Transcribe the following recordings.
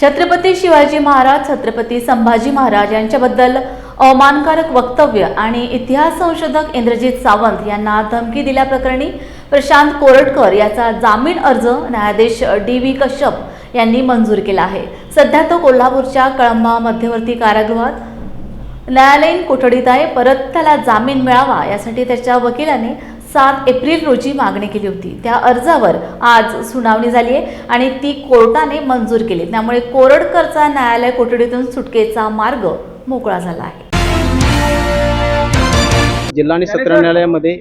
छत्रपती शिवाजी महाराज छत्रपती संभाजी महाराज यांच्याबद्दल अवमानकारक वक्तव्य आणि इतिहास संशोधक इंद्रजित सावंत यांना धमकी दिल्याप्रकरणी प्रशांत कोरटकर याचा जामीन अर्ज न्यायाधीश डी व्ही कश्यप यांनी मंजूर केला आहे. सध्या तो कोल्हापूरच्या कळंबा मध्यवर्ती कारागृहात न्यायालयीन कोठडीत आहे. परत त्याला जामीन मिळावा यासाठी त्याच्या वकिलाने सात एप्रिल रोजी मागणी केली होती. त्या अर्जावर आज सुनावणी झाली आहे आणि ती कोर्टाने मंजूर केली त्यामुळे कोरडकरचा न्यायालय कोठडीतून सुटकेचा मार्ग मोकळा झाला आहे. जिल्हा आणि सत्र न्यायालयामध्ये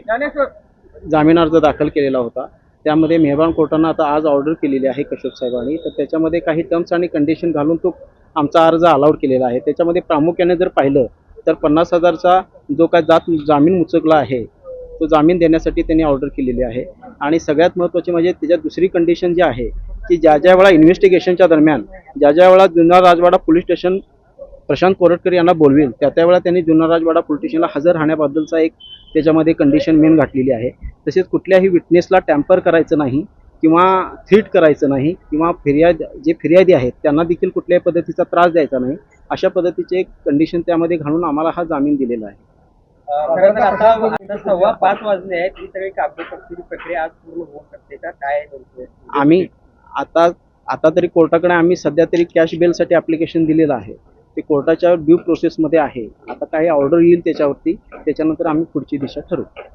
जामीन अर्ज दाखल केलेला होता. त्यामध्ये मेहरबान कोर्टानं आता आज ऑर्डर केलेली आहे कश्यप साहेबांनी. तर त्याच्यामध्ये काही टर्म्स आणि कंडिशन घालून तो आमचा अर्ज अलाउड केलेला आहे. त्याच्यामध्ये प्रामुख्याने जर पाहिलं तर पन्नास हजारचा जो काय जात जामीन मुचकला आहे तो जामीन देण्यासाठी त्यांनी ऑर्डर केलेली आहे. आणि सगळ्यात महत्त्वाचे म्हणजे त्याच्यात दुसरी कंडिशन जी आहे की ज्या ज्या वेळा इन्व्हेस्टिगेशनच्या दरम्यान ज्या ज्या वेळा जुन्नर राजवाडा पोलीस स्टेशन प्रशांत कोरटकर यांना बोलवेल त्या त्यावेळा त्यांनी जुन्नर राजवाडा पोलीस स्टेशनला हजर राहण्याबद्दलचा एक त्याच्यामध्ये कंडिशन मेन घातलेली आहे. तसेच कुठल्याही विटनेसला टॅम्पर करायचं नाही किंवा थ्रीट करायचं नाही किंवा फिर्याद जे फिर्यादी आहेत त्यांना देखील कुठल्याही पद्धतीचा त्रास द्यायचा नाही. अशा पद्धतीचे एक कंडिशन त्यामध्ये घालून आम्हाला हा जामीन दिलेला आहे. खरं तर आता सव्वा पाच वाजले आहेत. ही सगळी कागदपत्री प्रक्रिया आज पूर्ण होऊ शकते का? काय आम्ही आता आता तरी कोर्टाकडे आम्ही सध्या तरी कॅश बेलसाठी ॲप्लिकेशन दिलेलं आहे. ते कोर्टाच्या ड्यू प्रोसेसमध्ये आहे. आता काही ऑर्डर येईल त्याच्यावरती. त्याच्यानंतर आम्ही पुढची दिशा ठरवू.